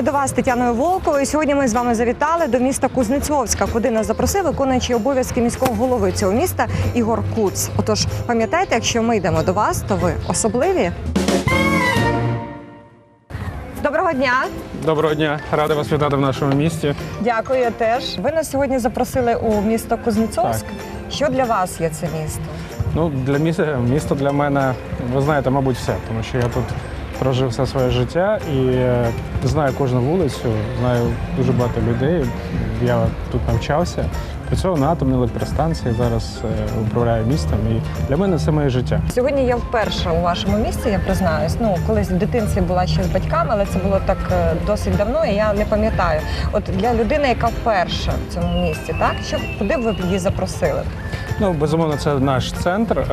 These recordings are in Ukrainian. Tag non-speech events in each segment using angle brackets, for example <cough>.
Це програма «А «Ми до вас» Тетяною Волковою. Сьогодні ми з вами завітали до міста Кузнецовська, куди нас запросив виконуючий обов'язки міського голови цього міста Ігор Куц. Отож, пам'ятайте, якщо ми йдемо до вас, то ви особливі. Доброго дня! Доброго дня, радий вас вітати в нашому місті. Дякую я теж. Ви нас сьогодні запросили у місто Кузнецовськ. Що для вас є це місто? Ну для міста місто для мене, ви знаєте, мабуть, все, тому що я тут прожив все своє життя і е, знаю кожну вулицю, знаю дуже багато людей. Я тут навчався. Працював на атомній електростанції, зараз е, управляю містом. І для мене це моє життя. Сьогодні я вперше у вашому місті, я признаюсь. Ну, колись в дитинстві була ще з батьками, але це було так е, досить давно, і я не пам'ятаю. От для людини, яка вперше в цьому місті, так що куди б ви її запросили? Ну, безумовно, це наш центр, е,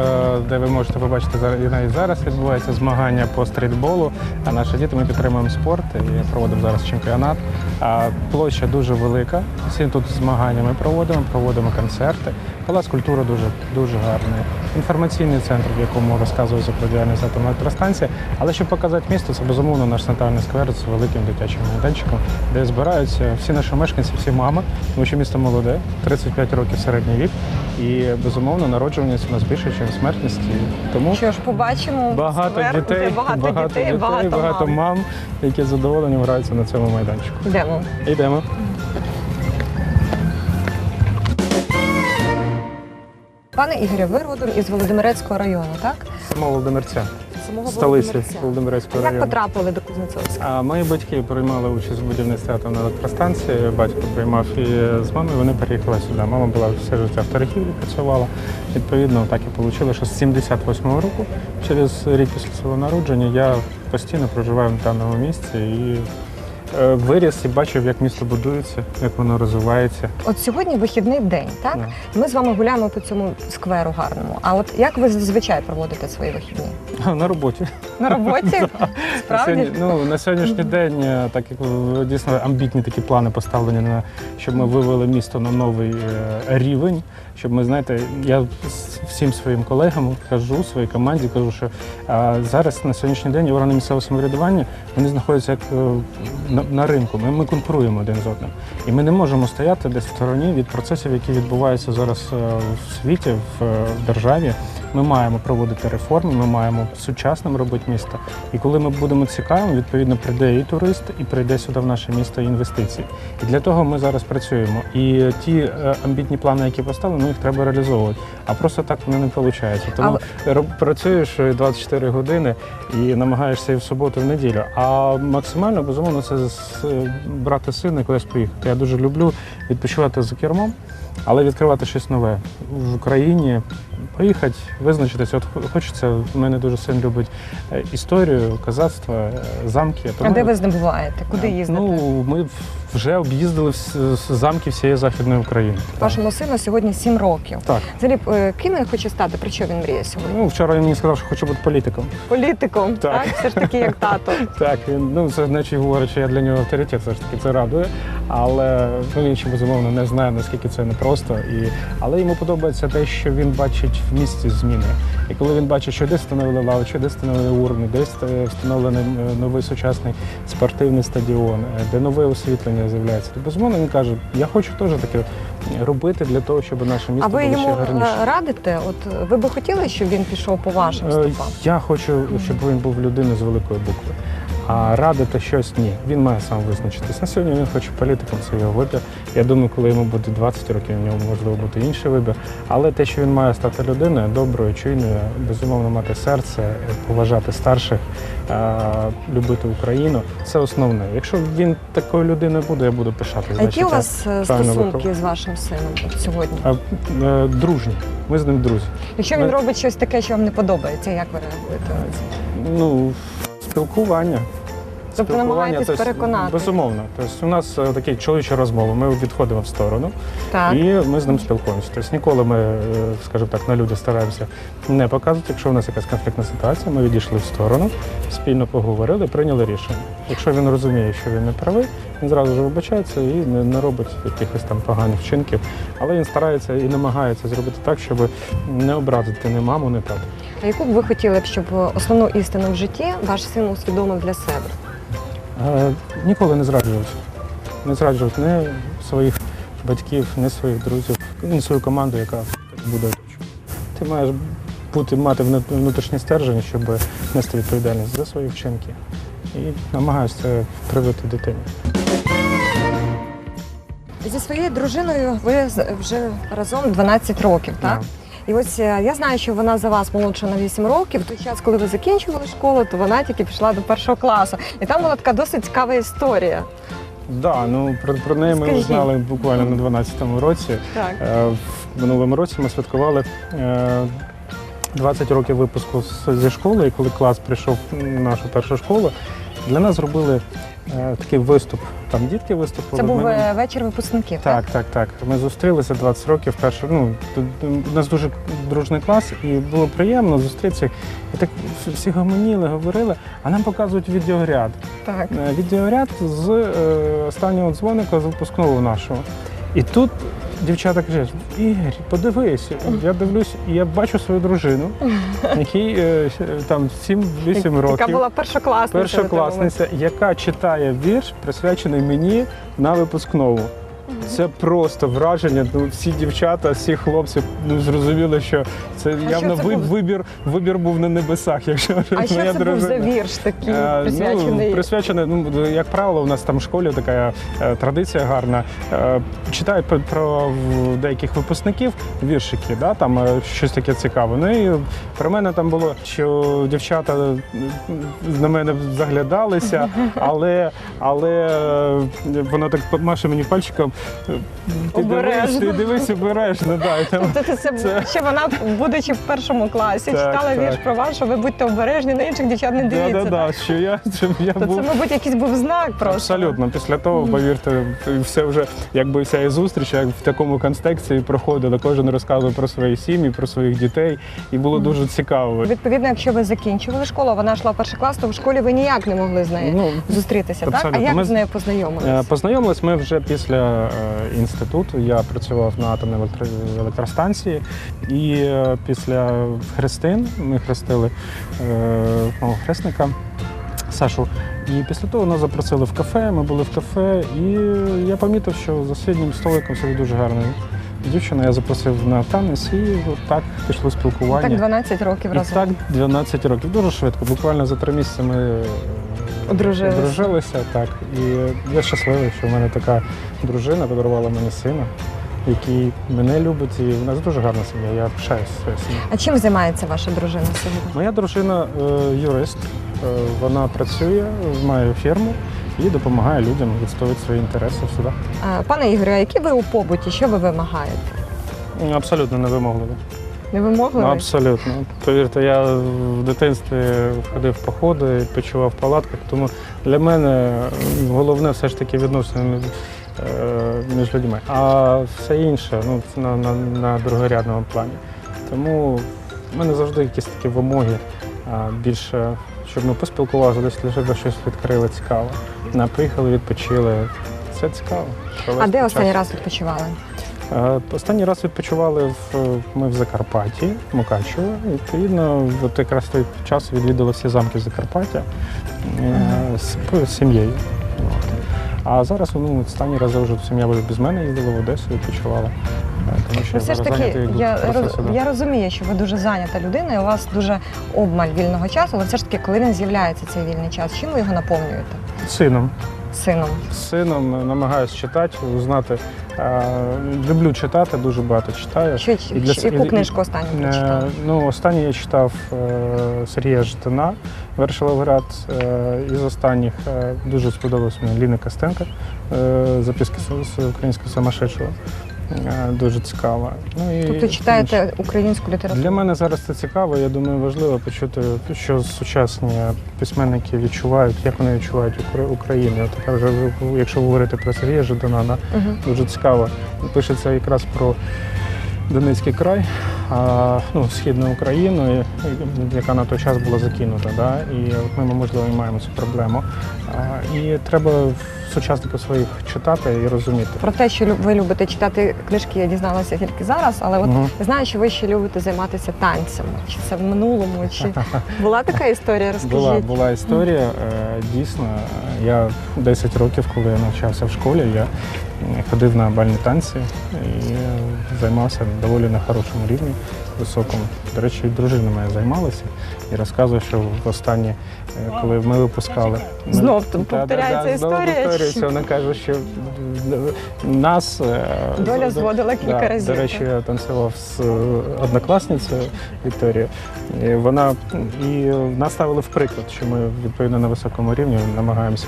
де ви можете побачити і навіть зараз відбуваються змагання по стрітболу. А наші діти ми підтримуємо спорт і проводимо зараз чемпіонат. А площа дуже велика. Всі тут змагання ми проводимо, проводимо концерти. Палац культури дуже дуже гарний. Інформаційний центр, в якому розказується про діяльність атомної електростанції. Але щоб показати місто, це безумовно наш центральний сквер з великим дитячим майданчиком, де збираються всі наші мешканці, всі мами, тому що місто молоде, 35 років середній вік. І безумовно народжуваність у нас більше, ніж смертність. І Тому Що ж побачимо багато сквер, де дітей, багато, дітей, багато, багато мам. мам, які з задоволенням граються на цьому майданчику. Йдемо. Йдемо. Пане Ігорі, ви родом із Володимирецького району, так? Само Володимирця, Самого столиці Володимирецького району. Як потрапили до Кузнецовська? А мої батьки приймали участь в будівництві атомної електростанції. Батько приймав і з мамою вони переїхали сюди. Мама була все життя в торгівлі, працювала. Відповідно, так і вийшло, що з 78-го року, через рік після свого народження, я постійно проживаю в даному місці і виріс і бачив, як місто будується, як воно розвивається. От сьогодні вихідний день, так? Ми з вами гуляємо по цьому скверу гарному. А от як ви зазвичай проводите свої вихідні? <laughs> На роботі. На роботі? <laughs> Справді? ну, на сьогоднішній день, е, так як дійсно амбітні такі плани поставлені на щоб ми вивели місто на новий е, рівень. Щоб ми знаєте, я всім своїм колегам кажу, своїй команді кажу, що зараз на сьогоднішній день органи місцевого самоврядування вони знаходяться як е, на, на ринку. Ми, ми конкуруємо один з одним. І ми не можемо стояти десь в стороні від процесів, які відбуваються зараз в світі, в державі. Ми маємо проводити реформи, ми маємо сучасним робити місто. І коли ми будемо цікавими, відповідно прийде і турист, і прийде сюди в наше місто інвестиції. І для того ми зараз працюємо. І ті е, амбітні плани, які поставили, ну їх треба реалізовувати. А просто так воно не виходить. Тому роб- працюєш е, 24 години і намагаєшся і в суботу, і в неділю. А максимально безумовно це е, брати сина і кудись поїхати. Я дуже люблю відпочивати за кермом. Але відкривати щось нове в Україні, поїхати, визначитися. От хочеться, в мене дуже син любить е, історію, козацтво, е, замки. А де ви з ним буваєте? Куди їздите? Ну, ми вже об'їздили замки всієї Західної України. Вашому сину сьогодні 7 років. так. Взагалі, е, ким він хоче стати? Про що він мріє сьогодні? Ну, вчора він мені сказав, що хоче бути політиком. Політиком, так? Так. Все ж таки, як тато. <laughs> Так, він ну це значить говорить, що я для нього авторитет, все ж таки це радує. Але ну, він ще безумовно не знає, наскільки це непросто. І, але йому подобається те, що він бачить в місті зміни. І коли він бачить, що десь встановили лавочку, десь встановили урни, десь встановлений е, новий сучасний спортивний стадіон, е, де нове освітлення з'являється, то безумовно він каже, я хочу теж таке робити для того, щоб наше А місто ви було ще гарніше. е, радите? От ви би хотіли, щоб він пішов по вашим стопам? Я хочу, щоб він був людиною з великої букви. А радити щось ні. Він має сам визначитись. На сьогодні він хоче політиком, це його вибір. Я думаю, коли йому буде 20 років, у нього можливо бути інший вибір. Але те, що він має стати людиною, доброю, чуйною, безумовно мати серце, поважати старших, е, любити Україну, це основне. Якщо він такою людиною буде, я буду пишати. А які у вас е, стосунки з вашим сином сьогодні? Е, дружні. Ми з ним друзі. Якщо він ми- робить щось таке, що вам не подобається, як ви реагуєте? Ну, спілкування. Тобто намагаєтесь тобто, переконати? Безумовно. Тобто у нас е, такі чоловічі розмови. Ми відходимо в сторону Так. і ми з ним спілкуємося. Тобто ніколи ми, е, скажімо так, на люди стараємося не показувати. Якщо у нас якась конфліктна ситуація, ми відійшли в сторону, спільно поговорили, прийняли рішення. Якщо він розуміє, що він не правий, він зразу ж вибачається і не, не робить якихось там поганих вчинків. Але він старається і намагається зробити так, щоб не образити ні маму, ні тату. А яку б ви хотіли щоб основну істину в житті ваш син усвідомив для себе? Е, Ніколи не зраджувати. Не зраджувати ні своїх батьків, ні своїх друзів, ні свою команду, яка буде. Ти маєш бути, мати вну- внутрішній стержень, щоб нести відповідальність за свої вчинки. І намагаюся це привити дитині. Зі своєю дружиною ви вже разом 12 років, так? І ось е, я знаю, що вона за вас молодша на 8 років. В той час, коли ви закінчували школу, то вона тільки пішла до першого класу. І там була така досить цікава історія. Да, ну про, про неї ми Скажіть. знали буквально на 12-му році. Так. Е, В минулому році ми святкували е, 20 років випуску з- зі школи, і коли клас прийшов в нашу першу школу, для нас зробили е, такий виступ. Там дітки виступили. Це був Ми- е, вечір випускників. Так. Так, так, так. Ми зустрілися 20 років. Перше, ну тут, у нас дуже дружний клас, і було приємно зустрітися. І так всі гомоніли, говорили, а нам показують відеоряд. так. Е, Відеоряд з е, останнього дзвоника з випускного нашого. І тут дівчата кажуть, Ігор, подивись, я дивлюсь, і я бачу свою дружину, якій е, там 7-8 років. Яка була першокласниця. Першокласниця, яка читає вірш, присвячений мені на випускному. Це просто враження. Ну, всі дівчата, всі хлопці ну, зрозуміли, що це явно це ви- був? вибір, вибір був на небесах. Якщо А що моя це був за вірш такий Е, присвячений? Ну, присвячений, ну, як правило, у нас там в школі така е, традиція гарна. Е, читають про, про в- деяких випускників віршики, да, там е, щось таке цікаве. Ну і про мене там було, що дівчата е, на мене заглядалися, але, але е, вона так маше мені пальчиком. Е, Ти дивись, Обережно. ти дивись обережно. Да, там, Тобто це, Це- ще вона, будучи в першому класі, Так, читала так. вірш про вас, що ви будьте обережні, на інших дівчат не да, дивіться. да, да, що я, щоб я То був. це, мабуть, якийсь був знак просто. Абсолютно. Після того, повірте, все вже якби вся і зустріч, як в такому контексті проходила. Кожен розказував про свої сім'ї, про своїх дітей, і було дуже цікаво. Відповідно, якщо ви закінчували школу, вона йшла в перший клас, то в школі ви ніяк не могли з нею Ну, зустрітися, так? А абсолютно. як Ми з з- нею Е, познайомилися? Познайомились ми вже після е, інституту. Я працював на атомній електро- електростанції, і е, після хрестин ми хрестили е, мого хресника Сашу. І після того нас запросили в кафе. Ми були в кафе, і я помітив, що за сусіднім столиком сидить дуже гарна дівчина. Я запросив на танець, і так пішло спілкування. Так 12 років І разом. так 12 років. Дуже швидко. Буквально за три місяці ми е, Одружилися. одружилися. Так. І я щасливий, що в мене така дружина подарувала мені сина, який мене любить, і в нас дуже гарна сім'я. Я пишаюся своєю сім'єю. А чим займається ваша дружина сьогодні? Моя дружина е, юрист. Е, Вона працює, має фірму і допомагає людям відстоювати свої інтереси в судах. Пане Ігорю, а які ви у побуті? Що ви вимагаєте? Абсолютно невимогливо. Не вимогливі? Ну, абсолютно. Повірте, я в дитинстві ходив в походи, почував в палатках, тому для мене головне все ж таки відносини між, е, людьми. А все інше ну, на, на, на другорядному плані. Тому в мене завжди якісь такі вимоги більше, щоб ми поспілкувалися, десь себе щось відкрили цікаве. На, приїхали, відпочили. Це цікаво. А де час. останній раз відпочивали? Е, Останній раз відпочивали в ми в Закарпатті, Мукачево. Відповідно, от якраз той час відвідали всі замки Закарпаття е, з, з сім'єю. От. А зараз ну, останні рази вже сім'я вже без мене їздила в Одесу, відпочивала. Е, Тому що Ну, все ж зараз таки, зайнятий я, роз, я розумію, що ви дуже зайнята людина, і у вас дуже обмаль вільного часу, але все ж таки, коли він з'являється цей вільний час, чим ви його наповнюєте? Сином. Сином. З сином намагаюся читати, узнати. Е, Люблю читати, дуже багато читаю. Що, І для яку і- книжку останню Е, прочитали? Ну, останній я читав е, Сергія Житина, Вершиловград. Е, із останніх е, дуже сподобалось мені Ліна Костенко, е, записки з- з українського самошедшого. Е, дуже цікава. Ну, і Тобто читаєте українську літературу? для мене зараз це цікаво. Я думаю, важливо почути, що сучасні письменники відчувають, як вони відчувають Укра- Україну. Така вже якщо говорити про Сергія Жидана, угу. Дуже цікаво. Пишеться якраз про Донецький край, а, ну, східну Україну, яка на той час була закинута. Да? І от ми, можливо, і маємо цю проблему. А, і треба сучасників своїх читати і розуміти. Про те, що ви любите читати книжки, я дізналася тільки зараз, але от Мгм. знаю, що ви ще любите займатися танцями. Чи це в минулому, чи <laughs> була така історія? Розкажіть. Була, була історія. е, Дійсно, я 10 років, коли я навчався в школі, я ходив на бальні танці і займався доволі на хорошому рівні, високому. До речі, і дружина моя займалася і розказує, що в останні, е, коли ми випускали. Знов да, повторяється історія, чи- Вона каже, що е, нас е, Доля зводила кілька Да, разів. До речі, я танцював з однокласницею Вікторією. І вона і нас ставили в приклад, що ми відповідно на високому рівні намагаємося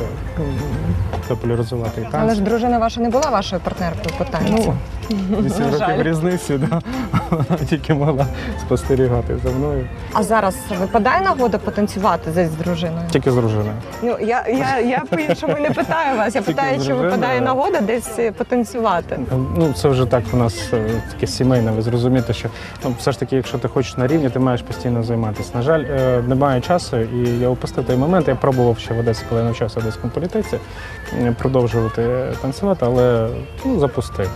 популяризувати і Але ж дружина ваша не була вашою партнеркою по танцю. Ну, 8 років жаль. різниці, да. вона тільки могла спостерігати за мною. А зараз випадає нагода потанцювати десь з дружиною? Тільки з дружиною. Ну я, я, я по-іншому не питаю вас. Я Тільки питаю, з чи дружиною. випадає нагода десь потанцювати. Ну, це вже так у нас е, таке сімейне. Ви зрозумієте, що ну, все ж таки, якщо ти хочеш на рівні, ти маєш постійно займатися. На жаль, е, немає часу, і я упустив той момент. Я пробував ще в Одесі, коли я навчався в Одеському політеці, е, продовжувати танцювати, але ну, запустив.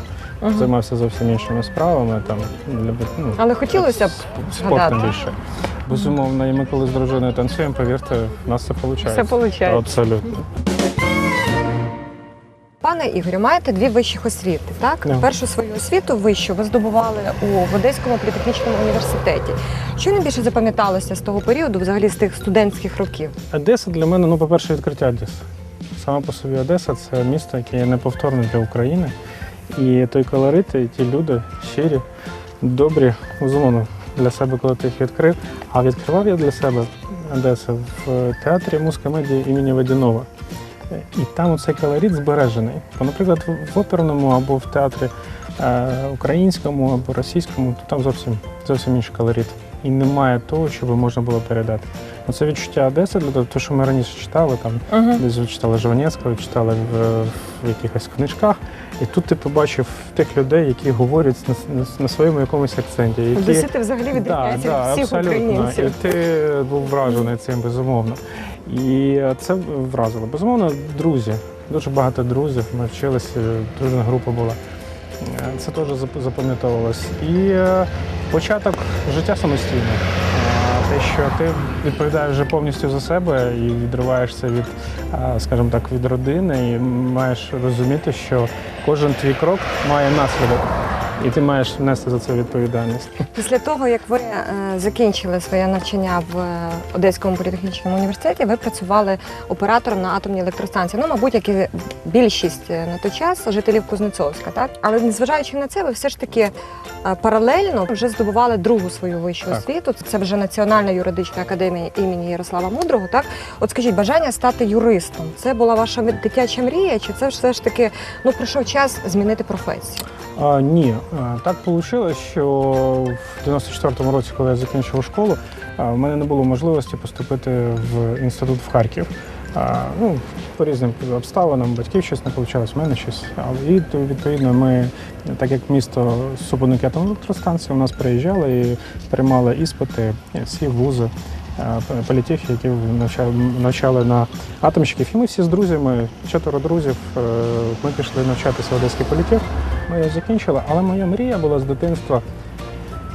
Мгм. Займався зовсім іншими справами. Там ну, Але хотілося б спортом згадати. більше. Безумовно, і ми коли з дружиною танцюємо, повірте, в нас це виходить. Все виходить. Абсолютно. Пане Ігорю, маєте дві вищих освіти, так? Да. Першу свою освіту вищу ви здобували у в Одеському політехнічному університеті. Що найбільше запам'яталося з того періоду, взагалі з тих студентських років? Одеса для мене, ну, по-перше, відкриття Одеси. Саме по собі Одеса це місто, яке є неповторне для України. І той колорит, і ті люди щирі, добрі, безумовно, для себе, коли ти їх відкрив. А відкривав я для себе Одесу в театрі музикомедії імені Водянова. І там цей колорит збережений. Бо, наприклад, в оперному або в театрі е, українському або російському, то там зовсім, зовсім інший колорит. І немає того, що би можна було передати. Ну, це відчуття Одеси для того, що ми раніше читали там. Угу. Десь читали Жванецького, читали в, в якихось книжках. І тут ти побачив тих людей, які говорять на, на, на своєму якомусь акценті. Які... Одесити взагалі відрізняються від всіх абсолютно. українців. І ти був вражений цим, безумовно. І це вразило. Безумовно, друзі. Дуже багато друзів. Ми вчилися, дружна група була. Це теж запам'ятовувалось. І е, початок життя самостійно. Е, Те, що ти відповідаєш вже повністю за себе і відриваєшся від, е, скажімо так, від родини, і маєш розуміти, що кожен твій крок має наслідок, і ти маєш нести за це відповідальність. Після того, як ви е, закінчили своє навчання в е, Одеському політехнічному університеті, ви працювали оператором на атомній електростанції. Ну, мабуть, як і більшість е, на той час жителів Кузнецовська, так? Але незважаючи на це, ви все ж таки е, паралельно вже здобували другу свою вищу Так. освіту. Це вже Національна юридична академія імені Ярослава Мудрого. Так, от скажіть, бажання стати юристом це була ваша дитяча мрія, чи це все ж таки ну прийшов час змінити професію? А, ні, так вийшло, що в 94-му році, коли я закінчив школу, в мене не було можливості поступити в інститут в Харків. А, ну, по різним обставинам, батьків щось не вийшло, в мене щось. І відповідно ми, так як місто супутники атомної електростанції, у нас приїжджали і приймали іспити всі вузи. Політехи, які навчали, на атомщиків. І ми всі з друзями, чотири друзів, е, ми пішли навчатися в Одеський політех. Ми закінчила, але моя мрія була з дитинства.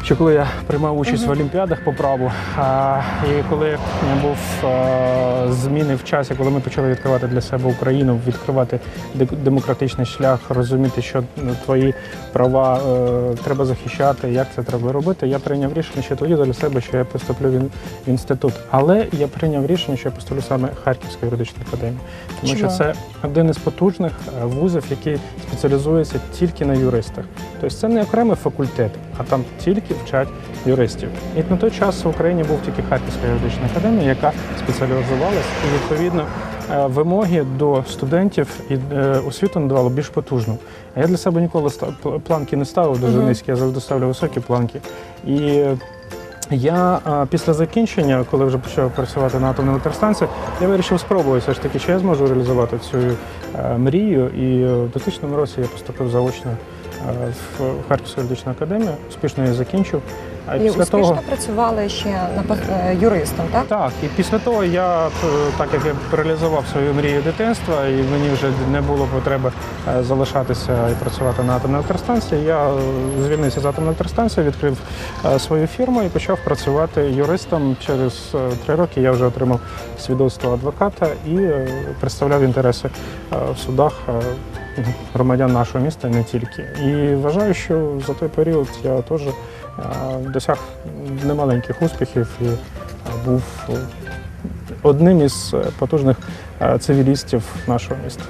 Що коли я приймав участь в олімпіадах по праву, а, і коли був а, зміни в часі, коли ми почали відкривати для себе Україну, відкривати демократичний шлях, розуміти, що ну, твої права е, треба захищати, як це треба робити, я прийняв рішення ще тоді для себе, що я поступлю в, в інститут. Але я прийняв рішення, що я поступлю саме Харківську юридичну академію, тому що це один із потужних е, вузів, який спеціалізується тільки на юристах. Тобто це не окремий факультет, а там тільки вчать юристів. І на той час в Україні був тільки Харківська юридична академія, яка спеціалізувалась і відповідно е, вимоги до студентів і е, освіту надавало більш потужну. Я для себе ніколи планки не ставив дуже низькі, я завжди ставлю високі планки. І я після закінчення, коли вже почав працювати на атомній електростанції, я вирішив спробувати все ж таки, чи я зможу реалізувати цю е, мрію. І в 2000 році я поступив заочно в Харківську юридичну академію, успішно її закінчив. А І після успішно того працювали ще на е, юристом, так? так, і після того я, е, так як я реалізував свою мрію дитинства, і мені вже не було потреби е, залишатися і працювати на атомній електростанції, я е, звільнився з атомної електростанції, відкрив е, свою фірму і почав працювати юристом. Через е, три роки я вже отримав свідоцтво адвоката і е, представляв інтереси е, в судах е, громадян нашого міста, не тільки. І вважаю, що за той період я теж е, досяг немаленьких успіхів і е, був е, одним із потужних цивілістів нашого міста.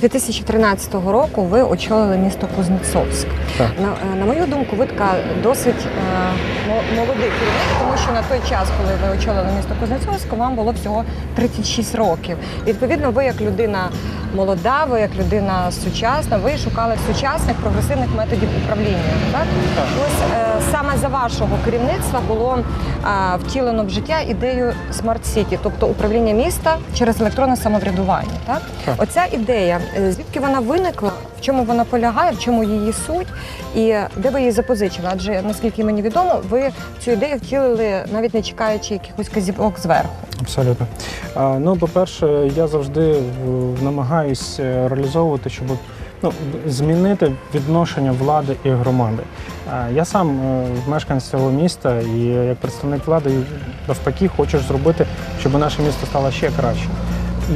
2013 року ви очолили місто Кузнецовськ. Так. На, е, на мою думку, ви така досить е, молодий керівник, тому що на той час, коли ви очолили місто Кузнецовськ, вам було всього 36 років. Відповідно, ви як людина молода, ви як людина сучасна, ви шукали сучасних прогресивних методів управління. Так? Так. Ось е, саме за вашого керівництва було е, втілено в життя ідею City, тобто управління міста через електронне самоврядування. Так? Так. Оця ідея, е, звідки вона виникла, в чому вона полягає, в чому її суть, і де ви її запозичили? Адже наскільки мені відомо, ви цю ідею втілили навіть не чекаючи якихось казівок зверху. Абсолютно. А, Ну, по-перше, я завжди е, намагаюсь е, реалізовувати, щоб ну, змінити відношення влади і громади. Я сам мешканець цього міста і як представник влади навпаки хочу зробити, щоб наше місто стало ще краще.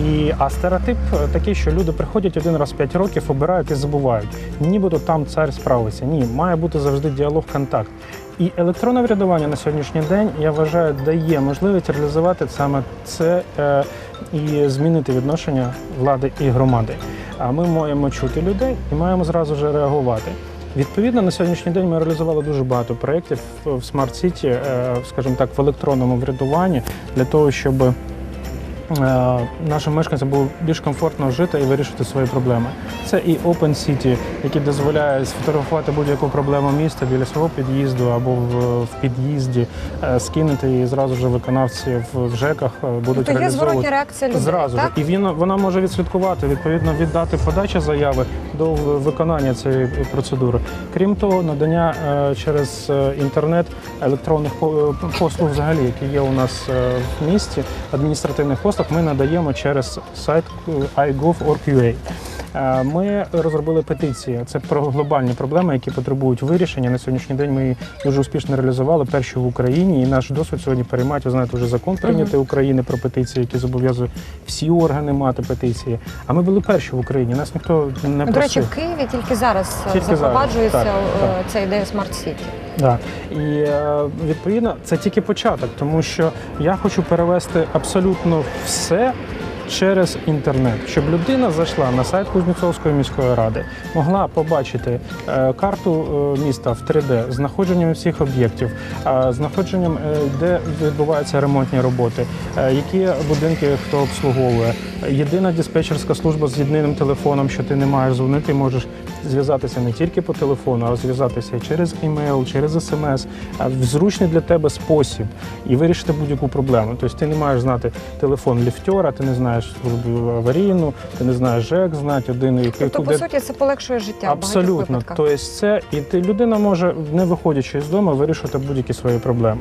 І, а стереотип такий, що люди приходять один раз 5 років, обирають і забувають. Нібито там цар справиться. Ні, має бути завжди діалог, контакт. І електронне врядування на сьогоднішній день, я вважаю, дає можливість реалізувати саме це е, і змінити відношення влади і громади. А ми маємо чути людей і маємо зразу ж реагувати. Відповідно, на сьогоднішній день ми реалізували дуже багато проєктів в City, е, скажімо так, в електронному врядуванні для того, щоб нашим мешканцям було більш комфортно жити і вирішити свої проблеми. Це і Open City, який дозволяє сфотографувати будь-яку проблему міста біля свого під'їзду або в, в під'їзді, е, скинути і зразу ж виконавці в, ЖЕКах е, будуть Тобто є зворотня реакція людей. Зразу так? і він вона може відслідкувати відповідно від дати подачі заяви до виконання цієї процедури. Крім того, надання е, через е, інтернет електронних по- е, послуг, взагалі, які є у нас е, в місті, адміністративних послуг, ми надаємо через сайт е, iGov.org.ua. Е, Ми розробили петиції. Це про глобальні проблеми, які потребують вирішення. На сьогоднішній день ми її дуже успішно реалізували перші в Україні. І наш досвід сьогодні переймають. Ви знаєте, вже закон прийнятий України про петиції, який зобов'язує всі органи мати петиції. А ми були перші в Україні. Нас ніхто не Ну, До речі, в Києві тільки зараз Тільки зараз, запроваджується так, е, так. ця ідея Smart City. Да. І е, відповідно це тільки початок, тому що я хочу перевести абсолютно все. Через інтернет, щоб людина зайшла на сайт Кузнєцовської міської ради, могла побачити е, карту е, міста в 3D, знаходженням всіх об'єктів, е, знаходженням, де відбуваються ремонтні роботи, які будинки хто обслуговує. Єдина диспетчерська служба з єдиним телефоном, що ти не маєш дзвонити, можеш зв'язатися не тільки по телефону, а зв'язатися і через імейл, через смс, в зручний для тебе спосіб і вирішити будь-яку проблему. Тобто ти не маєш знати телефон ліфтера, ти не знаєш службу аварійну, ти не знаєш ЖЕК, знати один і Тобто, по суті, це полегшує життя. Абсолютно. Тобто це і ти людина може, не виходячи з дому, вирішити будь-які свої проблеми.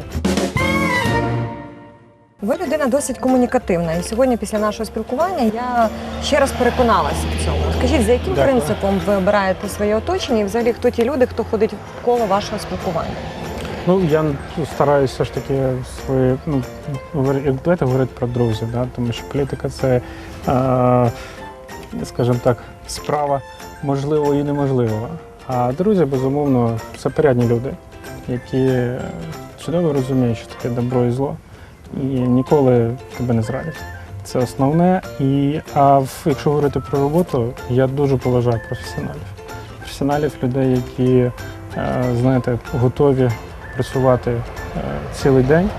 Ви людина досить комунікативна, і сьогодні, після нашого спілкування, я ще раз переконалася в цьому. Скажіть, за яким Дякую. принципом ви обираєте своє оточення, і взагалі хто ті люди, хто ходить в коло вашого спілкування? Ну я стараюся все ж таки свої, ну як давайте говорити про друзів, да? тому що політика це, е, скажімо так, справа можливого і неможливого. А друзі, безумовно, це порядні люди, які чудово розуміють, що таке добро і зло, і ніколи тебе не зрадять. Це основне. І, а якщо говорити про роботу, я дуже поважаю професіоналів. Професіоналів, людей, які, е, знаєте, готові працювати е, цілий день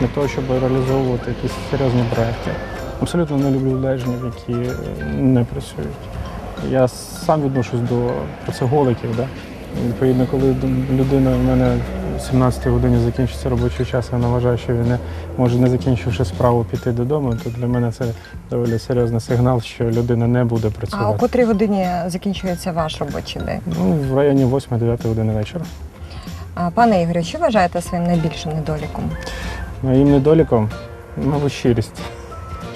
для того, щоб реалізовувати якісь серйозні проекти. Абсолютно не люблю лежнів, які е, не працюють. Я сам відношусь до працеголиків. Да? Відповідно, коли людина в мене в 17 годині закінчиться робочий час, вона вважає, що він не може, не закінчивши справу, піти додому, то для мене це доволі серйозний сигнал, що людина не буде працювати. А о котрій годині закінчується ваш робочий день? Ну, в районі 8-9 години вечора. А, Пане Ігорю, що вважаєте своїм найбільшим недоліком? Моїм недоліком, мабуть, щирість.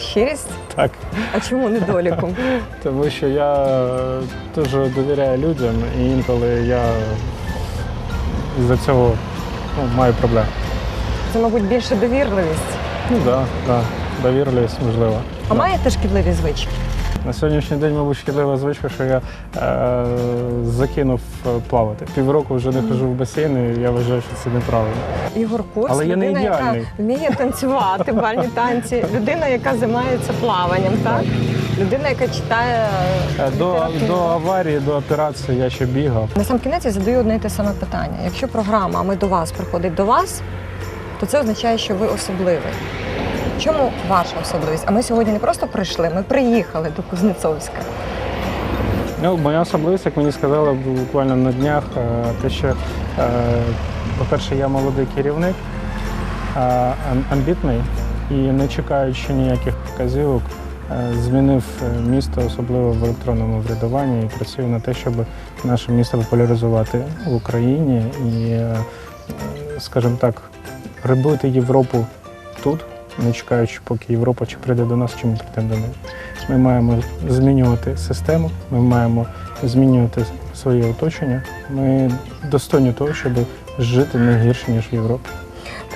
Щирість? Так. А чому недоліком? <laughs> Тому що я дуже довіряю людям і інколи я із-за цього ну, маю проблеми. Це, мабуть, більше довірливість. Ну так, да, да, довірливість можливо. А Да. маєте шкідливі звички? На сьогоднішній день, мабуть, шкідлива звичка, що я е, закинув е, плавати. Півроку вже не хожу в басейн, і я вважаю, що це неправильно. Ігор Курс, Але я не людина, яка ідеальний. вміє танцювати бальні танці, людина, яка займається плаванням, так? Людина, яка читає Е, До, літературу. до аварії, до операції я ще бігав. На сам кінець я задаю одне й те саме питання. Якщо програма «Ми до вас приходить до вас, то це означає, що ви особливий. Чому ваша особливість? А ми сьогодні не просто прийшли, ми приїхали до Кузнецовська. Ну, моя особливість, як мені сказали буквально на днях, е, те, що, е, по-перше, я молодий керівник, е, амбітний і не чекаючи ніяких вказівок, е, змінив місто, особливо в електронному врядуванні, і працюю на те, щоб наше місто популяризувати в Україні і, скажімо так, робити Європу тут, не чекаючи, поки Європа чи прийде до нас, чи ми прийдемо до неї. Ми маємо змінювати систему, ми маємо змінювати своє оточення. Ми достойні того, щоб жити не гірше, ніж в Європі.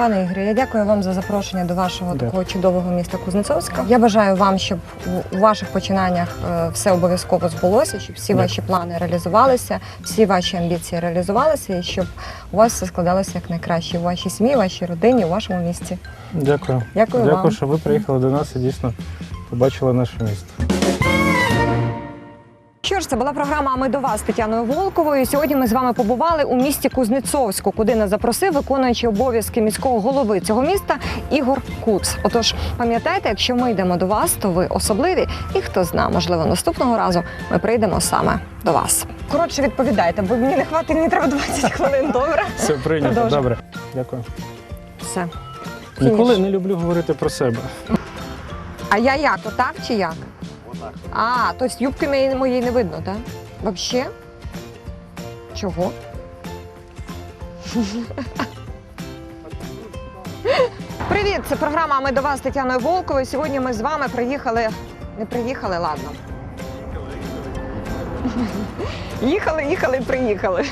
Пане Ігорі, я дякую вам за запрошення до вашого Дякую. такого чудового міста Кузнецовська. Я бажаю вам, щоб у- ваших починаннях е, все обов'язково збулося, щоб всі Дякую. ваші плани реалізувалися, всі ваші амбіції реалізувалися, і щоб у вас все складалося як найкраще у вашій сім'ї, вашій родині, у вашому місті. Дякую. Дякую Дякую, вам. що ви приїхали до нас і дійсно побачили наше місто. Ж, це була програма «А ми до вас з Тетяною Волковою. Сьогодні ми з вами побували у місті Кузнецовську, куди нас запросив виконуючий обов'язки міського голови цього міста Ігор Куц. Отож, пам'ятайте, якщо ми йдемо до вас, то ви особливі, і хто зна, можливо, наступного разу ми прийдемо саме до вас. Коротше, відповідайте, бо мені не хватить, мені треба 20 хвилин. Добре, Все прийнято. Добре. Дякую. все. Ніколи не люблю говорити про себе. А я як? Отак чи як? А, тобто юбки моєї, моєї не видно, так? Вообще? Чого? Привіт, це програма «А «Ми до вас з Тетяною Волковою. Сьогодні ми з вами приїхали. Не приїхали, ладно. Їхали, їхали приїхали.